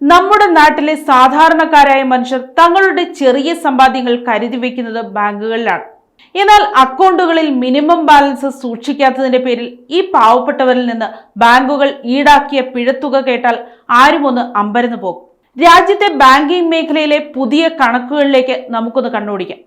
നമ്മുടെ നാട്ടിലെ സാധാരണക്കാരായ മനുഷ്യർ തങ്ങളുടെ ചെറിയ സമ്പാദ്യങ്ങൾ കരുതി വെക്കുന്നത് ബാങ്കുകളിലാണ്. എന്നാൽ അക്കൗണ്ടുകളിൽ മിനിമം ബാലൻസ് സൂക്ഷിക്കാത്തതിന്റെ പേരിൽ ഈ പാവപ്പെട്ടവരിൽ നിന്ന് ബാങ്കുകൾ ഈടാക്കിയ പിഴത്തുക കേട്ടാൽ ആരും ഒന്ന് അമ്പരന്ന് പോകും. രാജ്യത്തെ ബാങ്കിംഗ് മേഖലയിലെ പുതിയ കണക്കുകളിലേക്ക് നമുക്കൊന്ന് കണ്ണോടിക്കാം.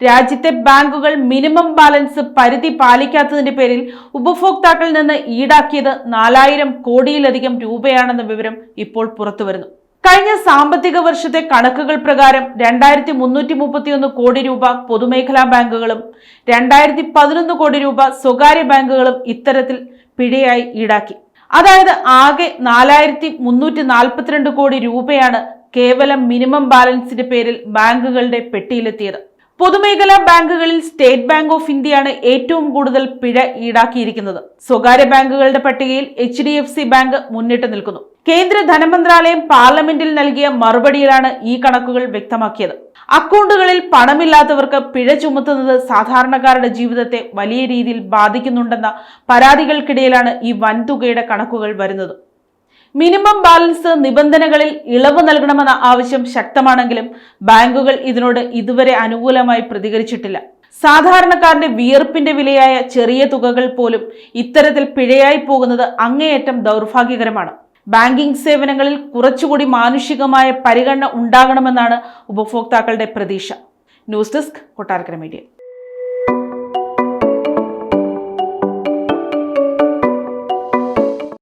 രാജ്യത്തെ ബാങ്കുകൾ മിനിമം ബാലൻസ് പരിധി പാലിക്കാത്തതിന്റെ പേരിൽ ഉപഭോക്താക്കളിൽ നിന്ന് ഈടാക്കിയത് നാലായിരം കോടിയിലധികം രൂപയാണെന്ന വിവരം ഇപ്പോൾ പുറത്തുവരുന്നു. കഴിഞ്ഞ സാമ്പത്തിക വർഷത്തെ കണക്കുകൾ പ്രകാരം രണ്ടായിരത്തി മുന്നൂറ്റി മുപ്പത്തിയൊന്ന് കോടി രൂപ പൊതുമേഖലാ ബാങ്കുകളും രണ്ടായിരത്തി പതിനൊന്ന് കോടി രൂപ സ്വകാര്യ ബാങ്കുകളും ഇത്തരത്തിൽ പിഴയായി ഈടാക്കി. അതായത് ആകെ നാലായിരത്തി മുന്നൂറ്റി നാൽപ്പത്തിരണ്ട് കോടി രൂപയാണ് കേവലം മിനിമം ബാലൻസിന്റെ പേരിൽ ബാങ്കുകളുടെ പെട്ടിയിലെത്തിയത്. പൊതുമേഖലാ ബാങ്കുകളിൽ സ്റ്റേറ്റ് ബാങ്ക് ഓഫ് ഇന്ത്യയാണ് ഏറ്റവും കൂടുതൽ പിഴ ഈടാക്കിയിരിക്കുന്നത്. സ്വകാര്യ ബാങ്കുകളുടെ പട്ടികയിൽ H D F C bank മുന്നിട്ട് നിൽക്കുന്നു. കേന്ദ്ര ധനമന്ത്രാലയം പാർലമെന്റിൽ നൽകിയ മറുപടിയിലാണ് ഈ കണക്കുകൾ വ്യക്തമാക്കിയത്. അക്കൗണ്ടുകളിൽ പണമില്ലാത്തവർക്ക് പിഴ ചുമത്തുന്നത് സാധാരണക്കാരുടെ ജീവിതത്തെ വലിയ രീതിയിൽ ബാധിക്കുന്നുണ്ടെന്ന പരാതികൾക്കിടയിലാണ് ഈ വൻതുകയുടെ കണക്കുകൾ വരുന്നത്. മിനിമം ബാലൻസ് നിബന്ധനകളിൽ ഇളവ് നൽകണമെന്ന ആവശ്യം ശക്തമാണെങ്കിലും ബാങ്കുകൾ ഇതിനോട് ഇതുവരെ അനുകൂലമായി പ്രതികരിച്ചിട്ടില്ല. സാധാരണക്കാരന്റെ വിയർപ്പിന്റെ വിലയായ ചെറിയ തുകകൾ പോലും ഇത്തരത്തിൽ പിഴയായി പോകുന്നത് അങ്ങേയറ്റം ദൗർഭാഗ്യകരമാണ്. ബാങ്കിംഗ് സേവനങ്ങളിൽ കുറച്ചുകൂടി മാനുഷികമായ പരിഗണന ഉണ്ടാകണമെന്നാണ് ഉപഭോക്താക്കളുടെ പ്രതീക്ഷ. News desk Kottarakkara media.